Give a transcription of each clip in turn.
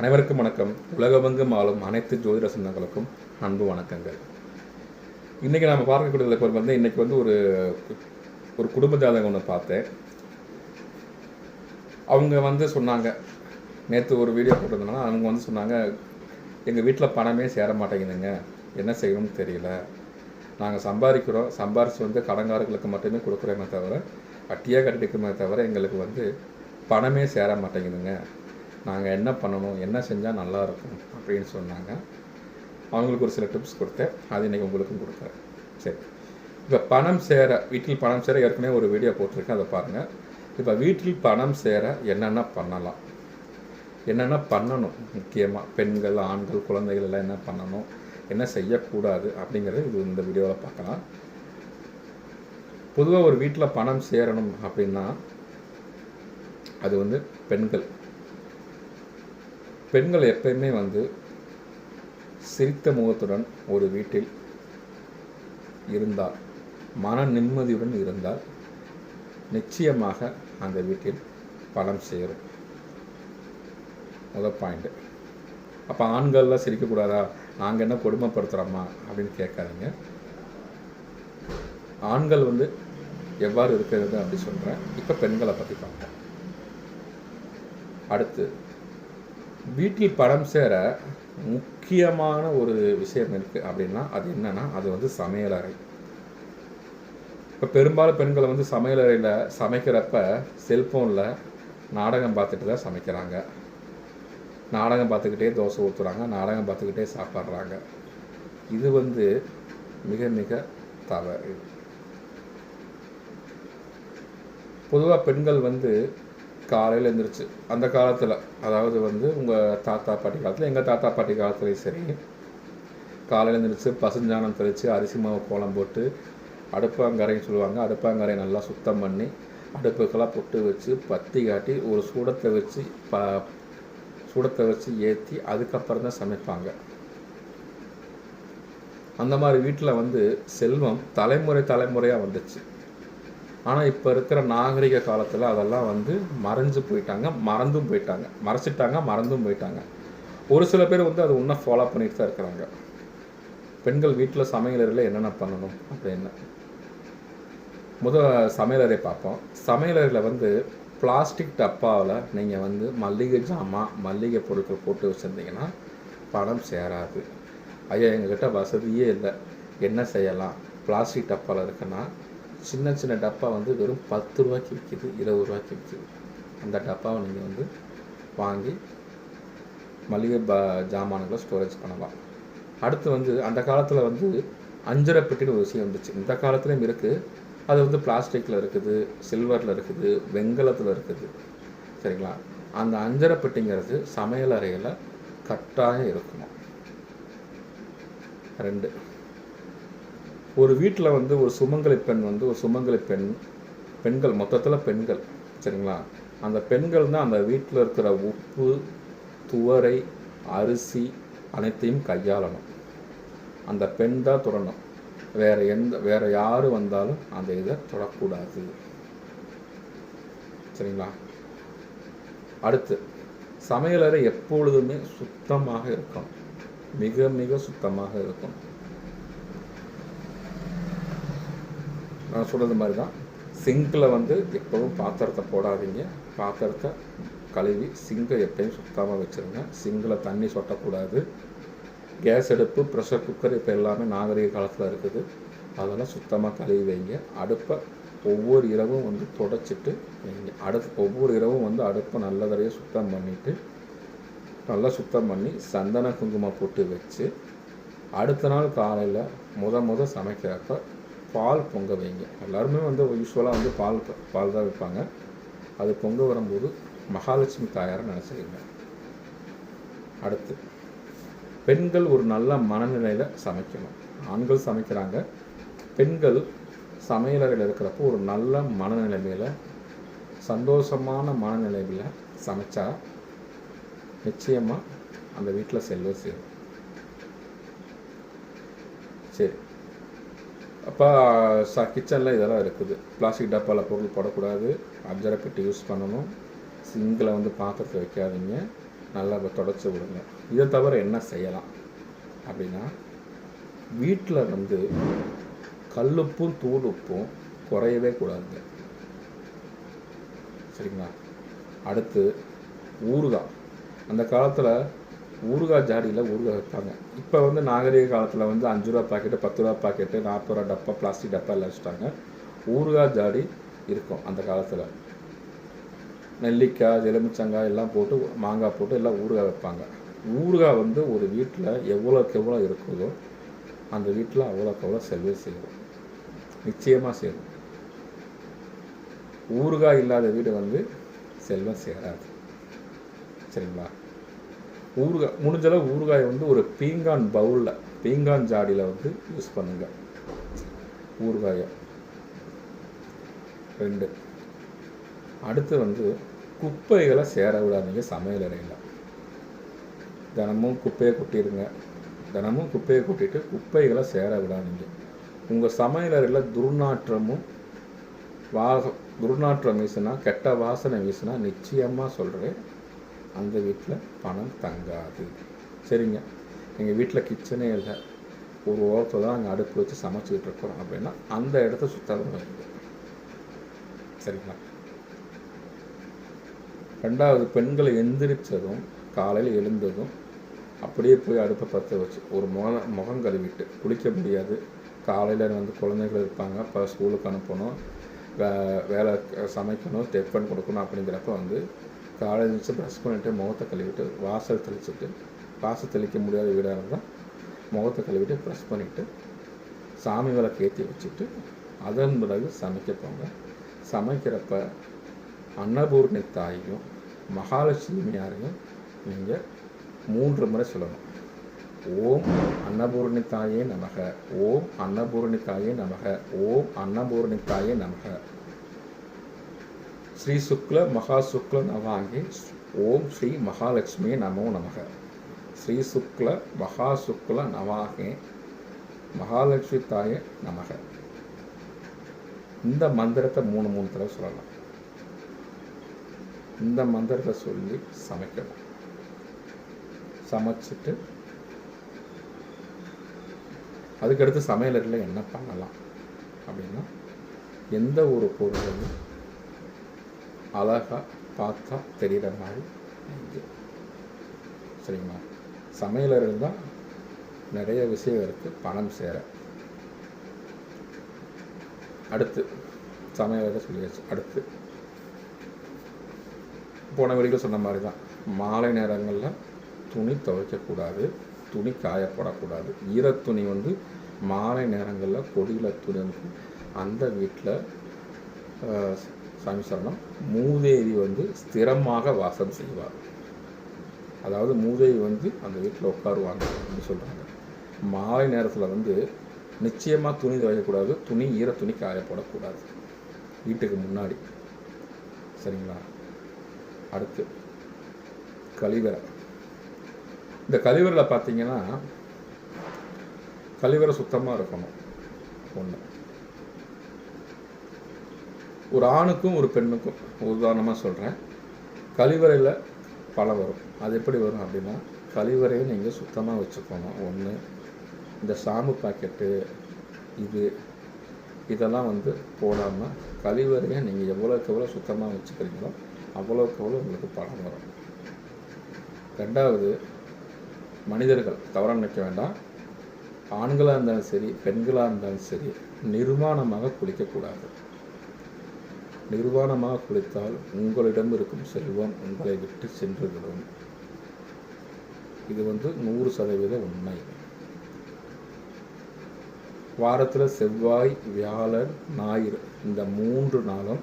அனைவருக்கும் வணக்கம். உலகமெங்கும் ஆளும் அனைத்து ஜோதிட சொந்தங்களுக்கும் அன்பு வணக்கங்கள். இன்றைக்கி நம்ம பார்க்கக்கூடியதில் இப்போ வந்து இன்றைக்கி வந்து ஒரு ஒரு குடும்ப ஜாதகம் ஒன்று பார்த்தேன். அவங்க வந்து சொன்னாங்க நேற்று ஒரு வீடியோ போட்டிருந்தனால அவங்க வந்து சொன்னாங்க எங்கள் வீட்டில் பணமே சேர மாட்டேங்குதுங்க. என்ன செய்யணும்னு தெரியல. நாங்கள் சம்பாதிக்கிறோம். சம்பாரித்து வந்து கடங்காரர்களுக்கு மட்டுமே கொடுக்குறோமே தவிர வட்டியாக கட்டிக்கிறோமே தவிர எங்களுக்கு வந்து பணமே சேர மாட்டேங்குதுங்க. நாங்கள் என்ன பண்ணணும் என்ன செஞ்சால் நல்லா இருக்கும் அப்படின்னு சொன்னாங்க. அவங்களுக்கு ஒரு சில டிப்ஸ் கொடுத்தேன். அது இன்றைக்கி உங்களுக்கும் கொடுக்குறேன். சரி. இப்போ பணம் சேர வீட்டில் பணம் சேர ஏற்கனவே ஒரு வீடியோ போட்டிருக்கேன். அதை பாருங்கள் இப்போ வீட்டில் பணம் சேர என்னென்ன பண்ணலாம்? என்னென்ன பண்ணணும் முக்கியமாக பெண்கள் ஆண்கள் குழந்தைகள் எல்லாம் என்ன பண்ணணும்? என்ன செய்யக்கூடாது அப்படிங்கிறது இது இந்த வீடியோவில் பார்க்கலாம். பொதுவாக ஒரு வீட்டில் பணம் சேரணும் அப்படின்னா அது வந்து பெண்கள் பெண்கள் எப்பயுமே வந்து சிரித்த முகத்துடன் ஒரு வீட்டில் இருந்தால் மன நிம்மதியுடன் இருந்தால் நிச்சயமாக அந்த வீட்டில் பலம் சேரும். முதல் பாயிண்ட்டு அப்போ ஆண்கள்லாம் சிரிக்கக்கூடாதா? நாங்கள் என்ன கொடுமைப்படுத்துகிறோமா அப்படின்னு கேட்காதீங்க. ஆண்கள் வந்து எவ்வாறு இருக்கிறது அப்படி சொல்கிறேன் இப்போ பெண்களை பற்றி பார்ப்போம். அடுத்து வீட்டில் படம் சேர முக்கியமான ஒரு விஷயம் இருக்குது அப்படின்னா அது என்னென்னா அது வந்து சமையலறை இப்போ பெரும்பாலும் பெண்கள் வந்து சமையலறையில் சமைக்கிறப்ப செல்ஃபோனில் நாடகம் பார்த்துட்டு தான் சமைக்கிறாங்க. நாடகம் பார்த்துக்கிட்டே தோசை ஊற்றுறாங்க நாடகம் பார்த்துக்கிட்டே சாப்பிட்றாங்க. இது வந்து மிக மிக தவறு. பொதுவாக பெண்கள் வந்து காலையில் எழுந்திரிச்சு அந்த காலத்தில் அதாவது வந்து உங்கள் தாத்தா பாட்டி காலத்தில் எங்கள் தாத்தா பாட்டி காலத்துலேயும் சரி காலையில் எழுந்திரிச்சு பசுஞ்சாணம் தெளித்து அரிசி மாவு கோலம் போட்டு அடுப்பாங்கரைன்னு சொல்லுவாங்க அடுப்பாங்கரை நல்லா சுத்தம் பண்ணி அடுப்புக்கெல்லாம் பொட்டு வச்சு பத்தி காட்டி ஒரு சூடத்தை வச்சு ப சூடத்தை வச்சு ஏற்றி அதுக்கப்புறம் தான் சமைப்பாங்க. அந்த மாதிரி வீட்டில் வந்து செல்வம் தலைமுறை தலைமுறையாக வந்துச்சு. ஆனால் இப்போ இருக்கிற நாகரிக காலத்தில் அதெல்லாம் வந்து மறைஞ்சு போயிட்டாங்க மறந்தும் போயிட்டாங்க. மறைச்சிட்டாங்க மறந்தும் போயிட்டாங்க. ஒரு சில பேர் வந்து அதை இன்னும் ஃபாலோ பண்ணிட்டு தான் இருக்கிறாங்க. பெண்கள் வீட்டில் சமையலறையில் என்னென்ன பண்ணணும் அப்படின்னு. முதல் சமையலறை பார்ப்போம். சமையலறையில் வந்து பிளாஸ்டிக் டப்பாவில் நீங்கள் வந்து மல்லிகை ஜாமான் மல்லிகை பொருட்கள் போட்டு வச்சுருந்தீங்கன்னா பணம் சேராது. ஐயா எங்ககிட்ட வசதியே இல்லை. என்ன செய்யலாம்? பிளாஸ்டிக் டப்பாவில் இருக்குன்னா சின்ன சின்ன டப்பா வந்து வெறும் பத்து ரூபாய்க்கு விற்கிது இருபது ரூபாய்க்கு விற்கிது அந்த டப்பாவை நீங்கள் வந்து வாங்கி மளிகை ப ஜாமான்களை ஸ்டோரேஜ் பண்ணலாம். அடுத்து வந்து அந்த காலத்தில் வந்து அஞ்சரை பெட்டின்னு ஒரு விஷயம் வந்துச்சு. இந்த காலத்துலேயும் இருக்குது அது வந்து பிளாஸ்டிக்கில் இருக்குது சில்வரில் இருக்குது வெங்கலத்தில் இருக்குது. சரிங்களா? அந்த அஞ்சரை பெட்டிங்கிறது சமையல் அறையில் கட்டாயம் இருக்கணும். ரெண்டு. ஒரு வீட்டில் வந்து ஒரு சுமங்கலி பெண் வந்து ஒரு சுமங்கலி பெண் பெண்கள் மொத்தத்தில் பெண்கள் சரிங்களா? அந்த பெண்கள் தான் அந்த வீட்டில் இருக்கிற உப்பு துவரை அரிசி அனைத்தையும் கையாளணும். அந்த பெண் தான் தொடணும். வேறு எந்த வேறு யார் வந்தாலும் அந்த இதை தொடக்கூடாது. சரிங்களா? அடுத்து சமையலறை எப்பொழுதுமே சுத்தமாக இருக்கணும். மிக மிக சுத்தமாக இருக்கணும். நான் சொல்கிறது மாதிரி தான் சிங்கில் வந்து எப்பவும் பாத்திரத்தை போடாதீங்க. பாத்திரத்தை கழுவி சிங்கை எப்பயும் சுத்தமாக வச்சுருங்க. சிங்கில் தண்ணி சொட்டக்கூடாது. கேஸ் அடுப்பு ப்ரெஷர் குக்கர் இப்போ எல்லாமே நாகரிக காலத்தில் இருக்குது. அதெல்லாம் சுத்தமாக கழுவி வைங்க. அடுப்பை ஒவ்வொரு இரவும் வந்து தொடச்சிட்டு வைங்க. அடுப்பு ஒவ்வொரு இரவும் வந்து அடுப்பை நல்லதரையாக சுத்தம் பண்ணிவிட்டு நல்லா சுத்தம் பண்ணி சந்தன குங்குமம் போட்டு வச்சு அடுத்த நாள் காலையில் முத முத சமைக்கிறப்ப பால் பொங்க வைங்க. எல்லாருமே வந்து யூஸ்வலாக வந்து பால் பால் தான் வைப்பாங்க அது பொங்க வரும்போது மகாலட்சுமி தாயாரை நினச்சிக்கிங்க அடுத்து பெண்கள் ஒரு நல்ல மனநிலையில் சமைக்கணும். ஆண்கள் சமைக்கிறாங்க. பெண்கள் சமையலறையில் இருக்கிறப்போ ஒரு நல்ல மனநிலைமையில் சந்தோஷமான மனநிலைமையில் சமைச்சா நிச்சயமாக அந்த வீட்டில் செல்வ சேரும். சரி. அப்போ ச கிச்சனில் இதெல்லாம் இருக்குது. பிளாஸ்டிக் டப்பாவில் பொருள் போடக்கூடாது. அஞ்சரை பெட்டி யூஸ் பண்ணணும் சிங்கில் வந்து பாத்திரத்தை வைக்காதீங்க. நல்லா தொடச்சி விடுங்க. இதை தவிர என்ன செய்யலாம்? அப்படின்னா வீட்டில் வந்து கல்லுப்பும் தூளுப்பும் குறையவே கூடாதுங்க. சரிங்களா? அடுத்து ஊறுகாய். அந்த காலத்தில் ஊறுகாய் ஜாடியில் ஊறுகாய் வைப்பாங்க இப்போ வந்து நாகரிக காலத்தில் வந்து அஞ்சு ரூபா பாக்கெட்டு பத்து ரூபா பாக்கெட்டு நாற்பது ரூபா டப்பா பிளாஸ்டிக் டப்பா எல்லாம் வச்சுட்டாங்க. ஊறுகாய் ஜாடி இருக்கும் அந்த காலத்தில். நெல்லிக்காய் எலுமிச்சங்காய் எல்லாம் போட்டு மாங்காய் போட்டு எல்லாம் ஊறுகாய் வைப்பாங்க ஊறுகாய் வந்து ஒரு வீட்டில் எவ்வளோக்கு எவ்வளோ இருக்குதோ அந்த வீட்டில் அவ்வளோக்கு அவ்வளோ செல்வே செய்யும் நிச்சயமாக செய்யும் ஊறுகாய் இல்லாத வீடு வந்து செல்வம் சேராது. சரிங்களா? ஊறுகாய் முடிஞ்சளவு ஊறுகாயை வந்து ஒரு பீங்கான் பவுலில் பீங்கான் ஜாடியில் வந்து யூஸ் பண்ணுங்கள் ஊறுகாயை. ரெண்டு. அடுத்து வந்து குப்பைகளை சேர விடாதீங்க சமையல் அறையில். தினமும் குப்பையை கொட்டிடுங்க தினமும் குப்பையை கொட்டிட்டு குப்பைகளை சேர விடாதீங்க. உங்கள் சமையல் அறையில் துர்நாற்றமும் வாசம் துர்நாற்றம் வீசுனா கெட்ட வாசனை வீசுனா நிச்சயமாக சொல்கிறேன் அந்த வீட்டில் பணம் தங்காது. சரிங்க. எங்கள் வீட்டில் கிச்சனே இல்லை. ஒரு ஓரத்தில் தான் அங்கே அடுப்பு வச்சு சமைச்சிக்கிட்டு இருக்கோம் அப்படின்னா அந்த இடத்த சுத்தமாக இருக்குது சரிங்களா? ரெண்டாவது பெண்களை எந்திரிச்சதும் காலையில் எழுந்ததும் அப்படியே போய் அடுப்பை பற்ற வச்சு ஒரு முக முகம் கழுவிட்டு குளிக்க முடியாது. காலையில் வந்து குழந்தைகள் இருப்பாங்க. இப்போ ஸ்கூலுக்கு அனுப்பணும். வே வேலை சமைக்கணும் டிஃபன் கொடுக்கணும் அப்படிங்கிறப்ப வந்து காலையில் எழுந்திரிச்சு ப்ரஷ் பண்ணிவிட்டு முகத்தை கழுவிட்டு வாசல் தெளிச்சுட்டு வாசல் தெளிக்க முடியாத வீடாக இருந்தால் முகத்தை கழுவிட்டு ப்ரஷ் பண்ணிவிட்டு சாமி விளக்கு ஏற்றி வச்சுட்டு அதன் பிறகு சமைக்க போங்க. சமைக்கிறப்ப அன்னபூர்ணி தாயையும் மகாலட்சுமியாரையும் நீங்கள் மூன்று முறை சொல்லணும். ஓம் அன்னபூர்ணி தாயே நமக ஓம் அன்னபூர்ணி தாயே நமக ஓம் அன்னபூர்ணி தாயே நமக. ஸ்ரீ சுக்ல மகா சுக்ல நவாங்கி ஓம் ஸ்ரீ மகாலட்சுமி நமோ நமக. ஸ்ரீ சுக்ல மகா சுக்ல நவாகே மகாலட்சுமி தாய நமக. இந்த மந்திரத்தை மூணு மூணு தடவை சொல்லலாம். இந்த மந்திரத்தை சொல்லி சமைக்கணும். சமைச்சிட்டு அதுக்கடுத்து சமையலறையில் என்ன பண்ணலாம் அப்படின்னா எந்த ஒரு பொருளையும் அழகாக பார்த்தா தெரிகிற மாதிரி வைங்க. சரிங்களா? சமையலறையில் தான் நிறைய விஷயம் இருக்குது பணம் சேர. அடுத்து சமையலறை சொல்லியாச்சு. அடுத்து போன வரைக்கும் சொன்ன மாதிரி தான் மாலை நேரங்களில் துணி துவைக்கக்கூடாது துணி காயப்படக்கூடாது. ஈரத்துணி வந்து மாலை நேரங்களில் கொடியில் துணி வந்து அந்த வீட்டில் சாமி சரணம். மூதேவி வந்து ஸ்திரமாக வாசம் செய்வார். அதாவது மூதேவி வந்து அந்த வீட்டில் உட்காருவாங்க அப்படின்னு சொல்கிறாங்க மாலை நேரத்தில் வந்து நிச்சயமாக துணி துவைக்கக்கூடாது துணி ஈர துணி காயப்படக்கூடாது வீட்டுக்கு முன்னாடி. சரிங்களா? அடுத்து கழிவறை. இந்த கழிவறையில் பார்த்தீங்கன்னா கழிவறை சுத்தமாக இருக்கணும். ஒன்று ஒரு ஆணுக்கும் ஒரு பெண்ணுக்கும் உதாரணமாக சொல்கிறேன் கழிவறையில் பழம் வரும். அது எப்படி வரும் அப்படின்னா கழிவறையை நீங்கள் சுத்தமாக வச்சுக்கணும். ஒன்று இந்த சாம்பு பாக்கெட்டு இது இதெல்லாம் வந்து போடாமல் கழிவறையை நீங்கள் எவ்வளோக்கு எவ்வளோ சுத்தமாக வச்சுக்கிறீங்களோ அவ்வளோக்கு எவ்வளோ உங்களுக்கு பணம் வரும். ரெண்டாவது மனிதர்கள் தவறாக நினைக்க வேண்டாம். ஆண்களாக இருந்தாலும் சரி பெண்களாக இருந்தாலும் சரி நிர்மாணமாக குளிக்கக்கூடாது. நிர்வாணமாக குளித்தால் உங்களிடம் இருக்கும் செல்வம் உங்களை விட்டு சென்றுவிடும். இது வந்து நூறு சதவீத உண்மை. வாரத்தில் செவ்வாய் வியாழன் ஞாயிறு இந்த மூன்று நாளும்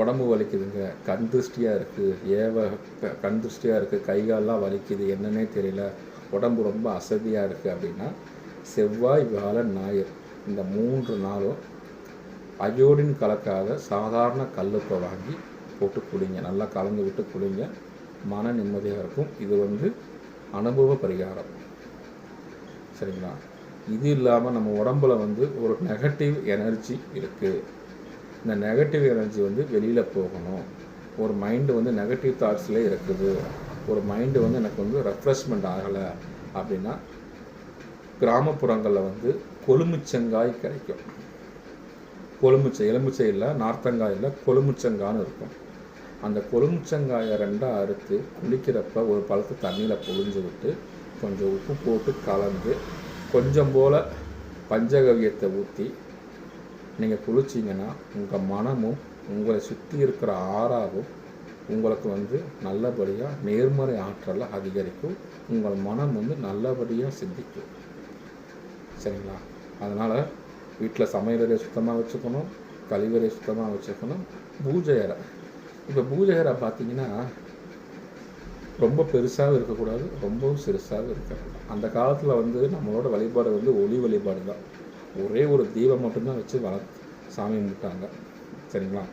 உடம்பு வலிக்குதுங்க. கண் திருஷ்டியாக இருக்குது ஏவ கண் திருஷ்டியாக இருக்குது கைகாலெலாம் வலிக்குது என்னன்னே தெரியல. உடம்பு ரொம்ப அசதியாக இருக்குது அப்படின்னா செவ்வாய் வியாழன் ஞாயிறு இந்த மூன்று நாளும் அயோடின் கலக்காத சாதாரண கல்லுப்பை வாங்கி போட்டு குடிங்க. நல்லா கலந்து விட்டு குடிங்க. மன நிம்மதியாக இருக்கும். இது வந்து அனுபவ பரிகாரம். சரிங்களா? இது இல்லாமல் நம்ம உடம்புல வந்து ஒரு நெகட்டிவ் எனர்ஜி இருக்குது இந்த நெகட்டிவ் எனர்ஜி வந்து வெளியில் போகணும். ஒரு மைண்டு வந்து நெகட்டிவ் தாட்ஸ்லேயே இருக்குது. ஒரு மைண்டு வந்து எனக்கு வந்து ரெஃப்ரெஷ்மெண்ட் ஆகலை அப்படின்னா கிராமப்புறங்களில் வந்து கொழுமிச்சங்காய் கிடைக்கும். கொழுமிச்சை எலுமிச்சை இல்லை நார்த்தங்காய் இல்லை கொழுமிச்சங்கான்னு இருக்கும். அந்த கொழுமிச்சங்காயை ரெண்டாக அறுத்து குளிக்கிறப்ப ஒரு பழத்து தண்ணியில் பொழிஞ்சு விட்டு கொஞ்சம் உப்பு போட்டு கலந்து கொஞ்சம் போல் பஞ்சகவியத்தை ஊற்றி நீங்கள் குளிச்சிங்கன்னா உங்கள் மனமும் உங்களை சுற்றி இருக்கிற ஆறாவும் உங்களுக்கு வந்து நல்லபடியாக நேர்மறை ஆற்றலை அதிகரிக்கும். உங்கள் மனம் வந்து நல்லபடியாக சிந்திக்கும். சரிங்களா? அதனால் வீட்டில் சமையலறை சுத்தமாக வச்சுக்கணும் கழிவறை சுத்தமாக வச்சுக்கணும் பூஜை அறை. இப்போ பூஜை அறை பார்த்தீங்கன்னா ரொம்ப பெருசாகவும் இருக்கக்கூடாது ரொம்பவும் சிறுசாகவும் இருக்கக்கூடாது. அந்த காலத்தில் வந்து நம்மளோட வழிபாடு வந்து ஒளி வழிபாடு தான். ஒரே ஒரு தீபம் மட்டும்தான் வச்சு வள சாமி கும்பிட்டாங்க. சரிங்களா?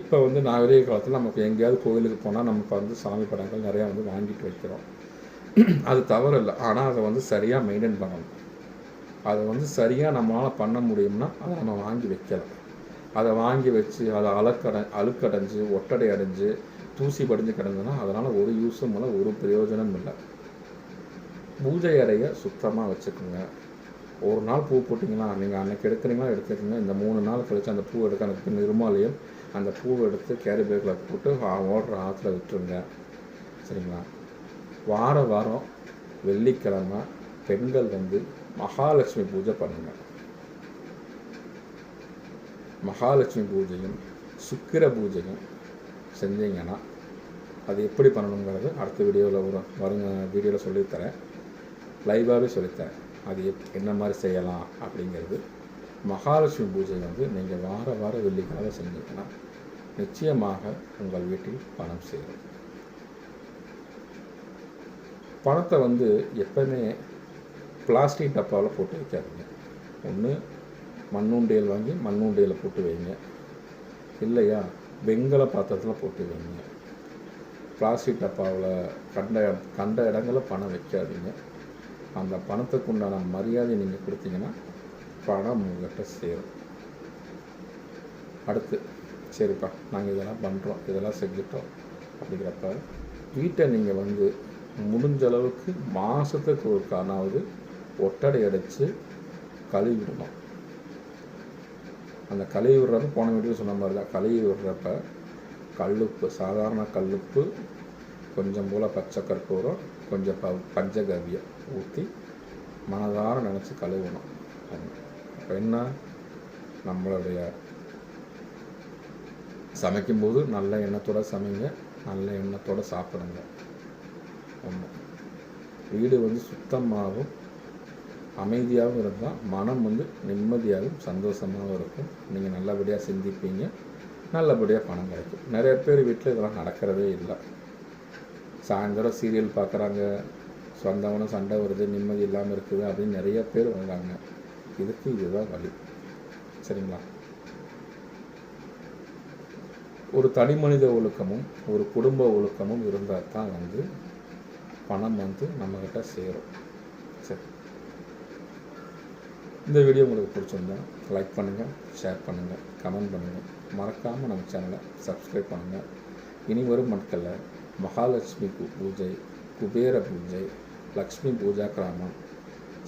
இப்போ வந்து நாகரீக காலத்தில் நமக்கு எங்கேயாவது கோயிலுக்கு போனால் நமக்கு வந்து சாமி படங்கள் நிறையா வந்து வாங்கிட்டு வைக்கிறோம். அது தவறு இல்லை. ஆனால் அதை வந்து சரியாக மெயின்டைன் பண்ணணும். அதை வந்து சரியாக நம்மளால் பண்ண முடியும்னா அதை நம்ம வாங்கி வைக்கலாம். அதை வாங்கி வச்சு அதை அலக்கடை அழுக்கடைஞ்சு ஒட்டடை அடைஞ்சு தூசி படிஞ்சு கிடந்ததுன்னா அதனால் ஒரு யூஸும் இல்லை ஒரு பிரயோஜனம் இல்லை. பூஜை அறையை சுத்தமாக வச்சுக்கோங்க. ஒரு நாள் பூ போட்டிங்கன்னா நீங்கள் அன்றைக்கி எடுக்கிறீங்களா எடுத்துக்கோங்க. இந்த மூணு நாள் கழித்து அந்த பூ எடுக்க எனக்கு நிர்மாலையும் அந்த பூவை எடுத்து கேரி பேக்கில் போட்டு ஓடுற ஆற்றுல விட்டுருங்க. சரிங்களா? வார வாரம் வெள்ளிக்கிழமை பெண்கள் வந்து மகாலட்சுமி பூஜை பண்ணுங்க. மகாலட்சுமி பூஜையும் சுக்கிர பூஜையும் செஞ்சீங்கன்னா அது எப்படி பண்ணணுங்கிறது அடுத்த வீடியோவில் வரும். வருங்க வீடியோவில் சொல்லித்தரேன் லைவாகவே சொல்லித்தரேன் அது எப் என்ன மாதிரி செய்யலாம் அப்படிங்கிறது. மகாலட்சுமி பூஜை வந்து நீங்கள் வார வார வெள்ளிக்காக செஞ்சீங்கன்னா நிச்சயமாக உங்கள் வீட்டில் பணம் சேரும். பணத்தை வந்து எப்பவுமே பிளாஸ்டிக் டப்பாவில் போட்டு வைக்காதீங்க. ஒன்று மண்ணுண்டியல் வாங்கி மண்ணுண்டியலில் போட்டு வைங்க. இல்லையா? வெங்கல பாத்திரத்தில் போட்டு வைங்க. பிளாஸ்டிக் டப்பாவில் கண்ட கண்ட இடங்களில் பணம் வைக்காதீங்க. அந்த பணத்துக்கு உண்டான மரியாதை நீங்கள் கொடுத்தீங்கன்னா பணம் உங்கள்கிட்ட சேரும். அடுத்து சரிப்பா நாங்கள் இதெல்லாம் பண்ணுறோம் இதெல்லாம் செஞ்சுட்டோம் அப்படிங்கிறப்ப வீட்டை நீங்கள் வந்து முடிஞ்ச அளவுக்கு மாதத்துக்கு ஒரு காணாவது ஒட்டடை அடைச்சு கழுவி விடணும் அந்த கழுவி விடுறது போன வீடியோ சொன்ன மாதிரி தான். கழுவி விடுறப்ப கல்லுப்பு சாதாரண கல்லுப்பு கொஞ்சம் போல் பச்சை கற்பூரம் கொஞ்சம் ப பஞ்சகவியம் ஊற்றி மனதார நினச்சி கழுவணும். அப்போ என்ன? நம்மளுடைய சமைக்கும்போது நல்ல எண்ணத்தோடு சமைங்க நல்ல எண்ணத்தோடு சாப்பிடுங்க. ஆமாம் வீடு வந்து சுத்தமாகவும் அமைதியாகவும் இருந்தால் மனம் வந்து நிம்மதியாகவும் சந்தோஷமாகவும் இருக்கும். நீங்கள் நல்லபடியாக சிந்திப்பீங்க. நல்லபடியாக பணம் கிடைக்கும். நிறைய பேர் வீட்டில் இதெல்லாம் நடக்கிறதே இல்லை. சாயந்தரம் சீரியல் பார்க்குறாங்க. சொந்தவனும் சண்டை வருது நிம்மதி இல்லாமல் இருக்குது அப்படின்னு நிறைய பேர் வர்றாங்க இதுக்கு இதுதான் வழி. சரிங்களா? ஒரு தனி மனித ஒழுக்கமும் ஒரு குடும்ப ஒழுக்கமும் இருந்தால் தான் வந்து பணம் வந்து நம்மக்கிட்ட சேரும். சரி. இந்த வீடியோ உங்களுக்கு பிடிச்சிருந்தா லைக் பண்ணுங்கள் ஷேர் பண்ணுங்கள் கமெண்ட் பண்ணுங்கள் மறக்காமல் நம்ம சேனலை சப்ஸ்கிரைப் பண்ணுங்கள் இனி வரும் நாட்களில் மகாலட்சுமி பூஜை குபேர பூஜை லக்ஷ்மி பூஜா கிராமம்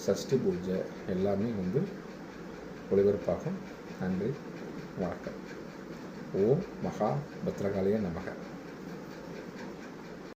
சஷ்டி பூஜை எல்லாமே வந்து ஒளிபரப்பாகும். நன்றி வணக்கம். ஓம் மகா பத்ரகாளிய நமக.